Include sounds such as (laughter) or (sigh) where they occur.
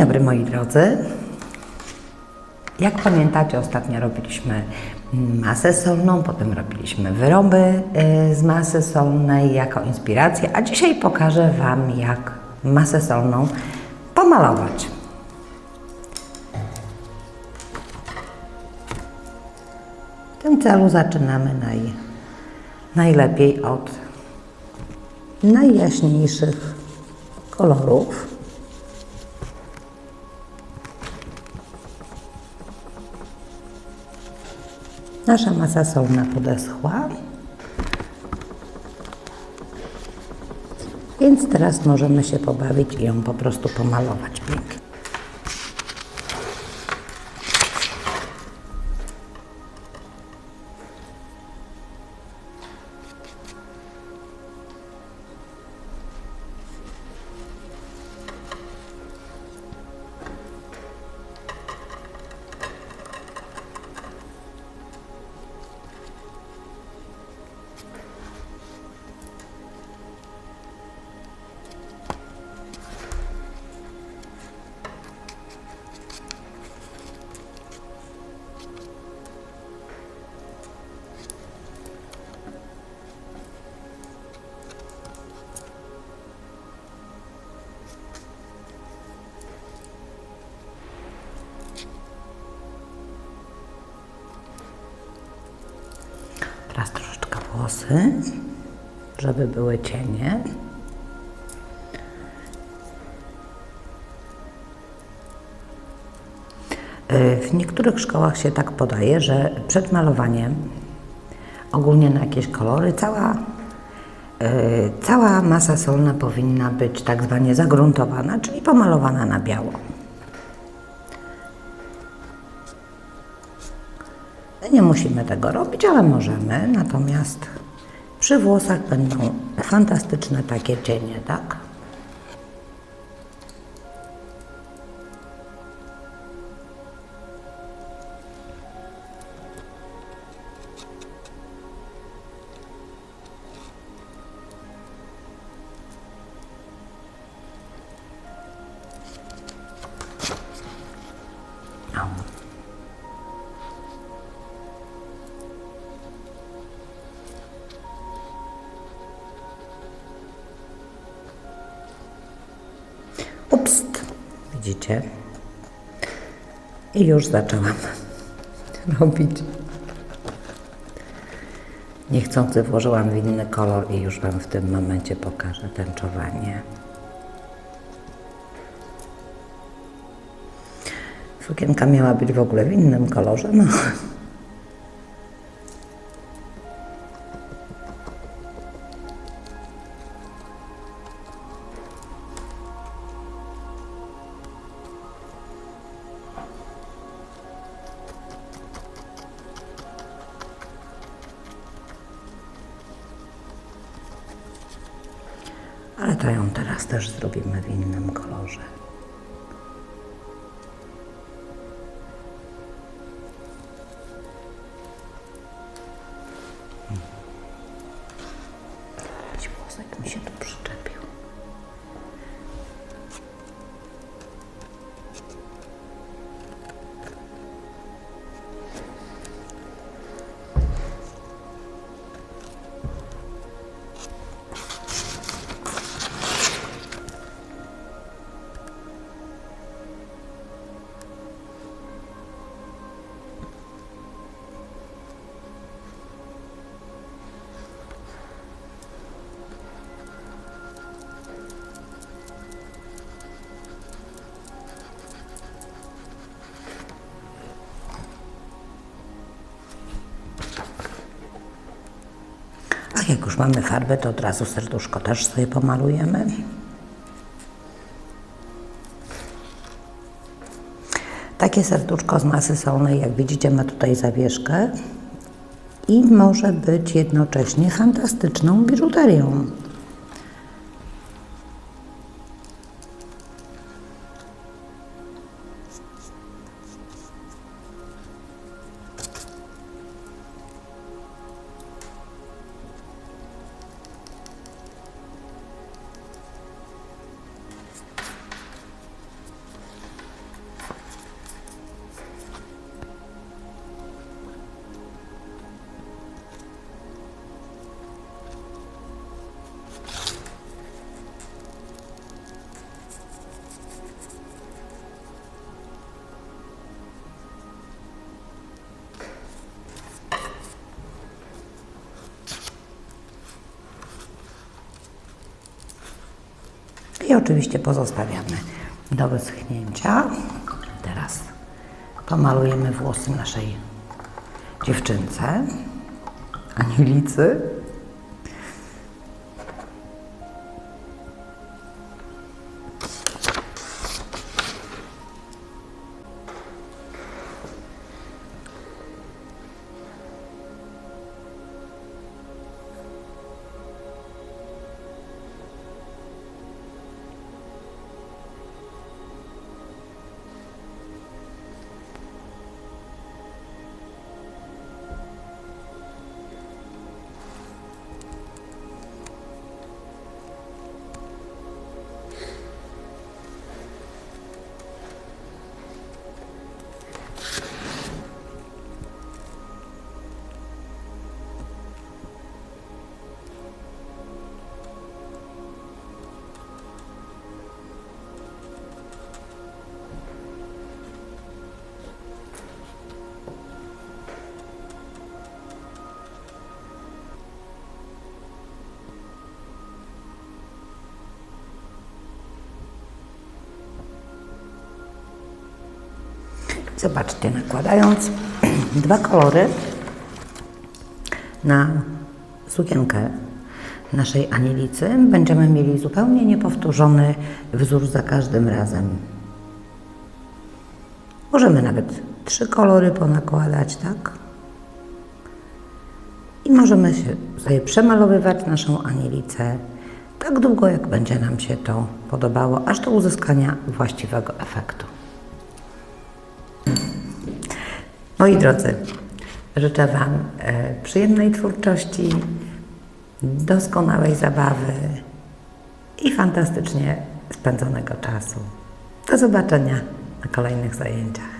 dobry moi drodzy. Jak pamiętacie, ostatnio robiliśmy masę solną, potem robiliśmy wyroby y, z masy solnej jako inspirację, a dzisiaj pokażę Wam, jak masę solną pomalować. W tym celu zaczynamy naj, najlepiej od najjaśniejszych kolorów. Nasza masa solna podeschła. Więc teraz możemy się pobawić i ją po prostu pomalować pięknie. Teraz troszeczkę włosy, żeby były cienie. Y, W niektórych szkołach się tak podaje, że przed malowaniem, ogólnie na jakieś kolory, cała, y, cała masa solna powinna być tak zwanie zagruntowana, czyli pomalowana na biało. Nie musimy tego robić, ale możemy. Natomiast przy włosach będą fantastyczne takie cienie, tak? Widzicie? I już zaczęłam (laughs) robić. Niechcący włożyłam w inny kolor i już Wam w tym momencie pokażę tęczowanie. Sukienka miała być w ogóle w innym kolorze, no. Ją teraz też zrobimy w innym kolorze. Jak już mamy farbę, to od razu serduszko też sobie pomalujemy. Takie serduszko z masy solnej, jak widzicie, ma tutaj zawieszkę i może być jednocześnie fantastyczną biżuterią. I oczywiście pozostawiamy do wyschnięcia. Teraz pomalujemy włosy naszej dziewczynce, anielicy. Zobaczcie, nakładając (clears throat) dwa kolory na sukienkę naszej anielicy, będziemy mieli zupełnie niepowtórzony wzór za każdym razem. Możemy nawet trzy kolory ponakładać, tak? I możemy sobie przemalowywać naszą anielicę tak długo, jak będzie nam się to podobało, aż do uzyskania właściwego efektu. Moi drodzy, życzę Wam e, przyjemnej twórczości, doskonałej zabawy i fantastycznie spędzonego czasu. Do zobaczenia na kolejnych zajęciach.